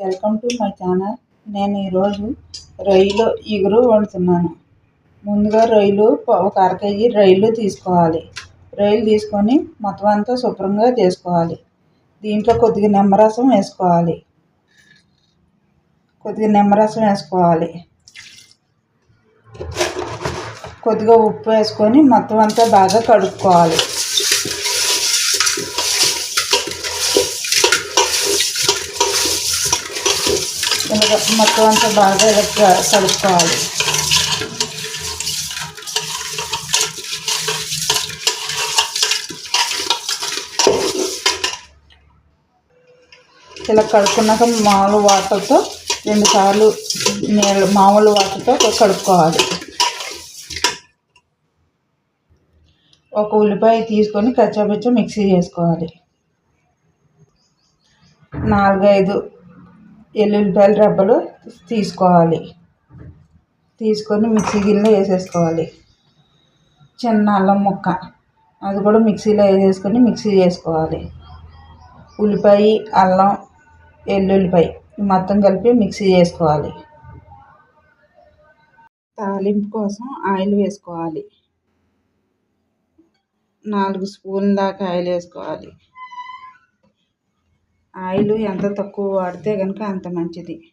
Welcome to my channel నేను ఈరోజు రొయ్యలు ఇగురు వండుతున్నాను. ముందుగా రొయ్యలు ఒక అర కేజీ రొయ్యలు తీసుకోవాలి. రొయ్యలు తీసుకొని మొత్తం అంతా శుభ్రంగా చేసుకోవాలి. దీంట్లో కొద్దిగా నిమ్మరసం వేసుకోవాలి. కొద్దిగా నిమ్మరసం వేసుకోవాలి. కొద్దిగా ఉప్పు వేసుకొని మొత్తం అంతా బాగా కడుక్కోవాలి. ఇలా మొత్తం అంతా బాగా ఇలా కలుపుకోవాలి ఇలా కడుక్కున్నాక మామూలు వాటర్తో రెండు సార్లు నీళ్ళు మామూలు వాటర్తో కడుక్కోవాలి ఒక ఉల్లిపాయ తీసుకొని కచ్చాపచ్చ మిక్సీ చేసుకోవాలి నాలుగైదు ఎల్లుల్లిపాయల రబ్బలు తీసుకోవాలి. తీసుకొని మిక్సీ గిన్నెలో వేసేసుకోవాలి. చిన్న అల్లం ముక్క. అది కూడా మిక్సీలో వేసేసుకొని మిక్సీ చేసుకోవాలి. ఉల్లిపాయ అల్లం ఎల్లుల్లిపాయ మొత్తం కలిపి మిక్సీ చేసుకోవాలి. తాలింపు కోసం ఆయిల్ వేసుకోవాలి. నాలుగు స్పూన్ దాకా ఆయిల్ వేసుకోవాలి. ఆయిల్ ఎంత తక్కువ వాడితే కనుక అంత మంచిది.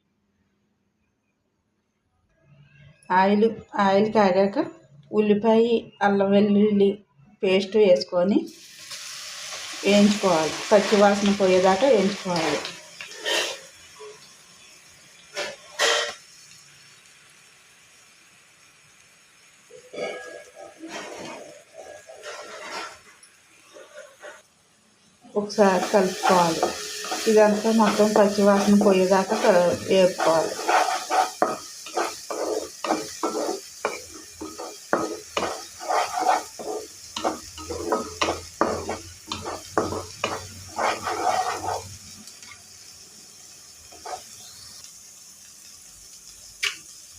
ఆయిల్ ఆయిల్ కాగాక ఉల్లిపాయ అల్లం వెల్లుల్లి పేస్ట్ వేసుకొని వేయించుకోవాలి. పచ్చివాసన పోయేదాకా వేయించుకోవాలి. ఒకసారి కలుపుకోవాలి. ఇదంతా మొత్తం పచ్చివాసన పోయేదాకా వేపుకోవాలి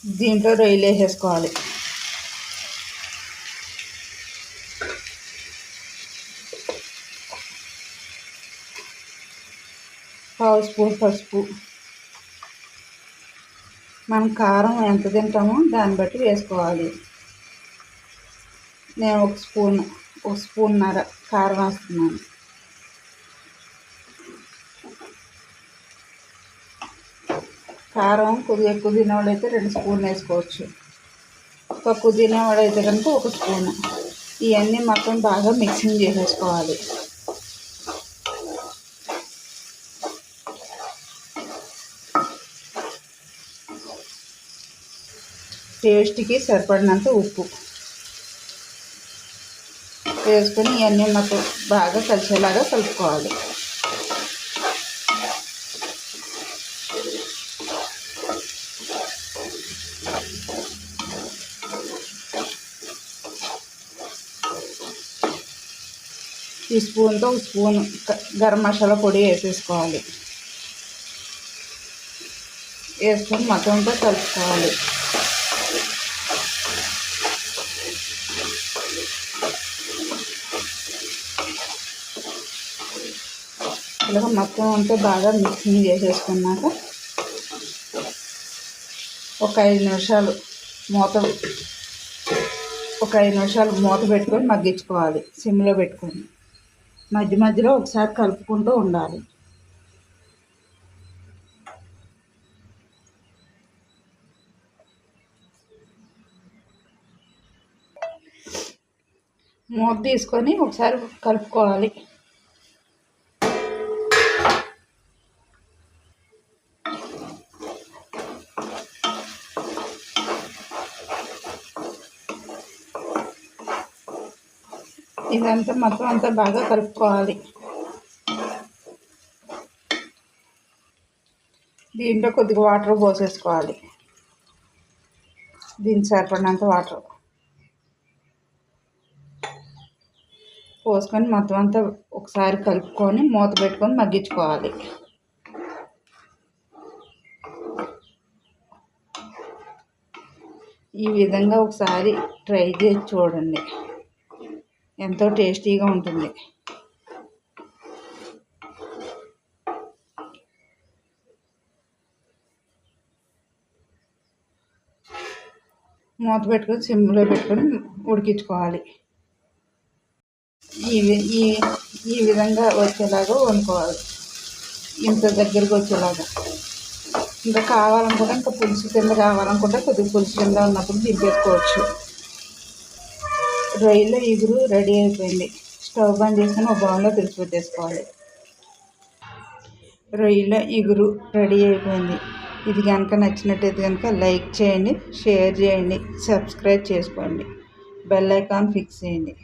దీంట్లో రొయ్యలు వేసేసుకోవాలి పావు స్పూన్ పసుపు. మనం కారం ఎంత తింటామో దాన్ని బట్టి వేసుకోవాలి. నేను ఒక స్పూన్ ఒక స్పూన్నర కారం వేస్తున్నాను. కారం కొద్దిగా ఎక్కువ తినేవాడైతే రెండు స్పూన్లు వేసుకోవచ్చు. తక్కువ తినేవాడు అయితే కనుక ఒక స్పూన్. ఇవన్నీ మొత్తం బాగా మిక్సింగ్ చేసేసుకోవాలి. టేస్ట్కి సరిపడినంత ఉప్పు. వేసుకొని ఇవన్నీ మాకు బాగా కలిసేలాగా కలుపుకోవాలి. ఈ స్పూన్తో స్పూన్ గరం మసాలా పొడి వేసేసుకోవాలి. వేసుకొని మొత్తంతో కలుపుకోవాలి. ఇలా మొత్తం అంతా బాగా మిక్సింగ్ చేసేసుకున్నాక ఒక ఐదు నిమిషాలు మూత ఒక ఐదు నిమిషాలు మూత పెట్టుకొని మగ్గించుకోవాలి సిమ్లో పెట్టుకొని. మధ్య మధ్యలో ఒకసారి కలుపుకుంటూ ఉండాలి. మూత తీసుకొని ఒకసారి కలుపుకోవాలి. ఇదంతా మొత్తం అంతా బాగా కలుపుకోవాలి. దీంట్లో కొద్దిగా వాటర్ పోసేసుకోవాలి. దీనికి సరిపడినంత వాటర్ పోసుకొని మొత్తం అంతా ఒకసారి కలుపుకొని మూత పెట్టుకొని మగ్గించుకోవాలి. ఈ విధంగా ఒకసారి ట్రై చేసి చూడండి. ఎంతో టేస్టీగా ఉంటుంది. మూత పెట్టుకొని సిమ్లో పెట్టుకొని ఉడికించుకోవాలి. ఈ ఈ ఈ విధంగా వచ్చేలాగా వండుకోవాలి. ఇంత దగ్గరికి వచ్చేలాగా. ఇంకా కావాలనుకుంటే ఇంకా పులుసు కింద కావాలనుకుంటే కొద్దిగా పులుసు కింద ఉన్నప్పుడు దింపేసుకోవచ్చు. రొయ్యలు ఇగురు రెడీ అయిపోయింది. స్టవ్ బంద్ చేసుకొని ఒక బౌల్లో తెరిచి పెట్టేసుకోవాలి. రొయ్యల ఇగురు రెడీ అయిపోయింది. ఇది కనుక నచ్చినట్టయితే కనుక లైక్ చేయండి షేర్ చేయండి సబ్స్క్రైబ్ చేసుకోండి. బెల్ ఐకాన్ ఫిక్స్ చేయండి.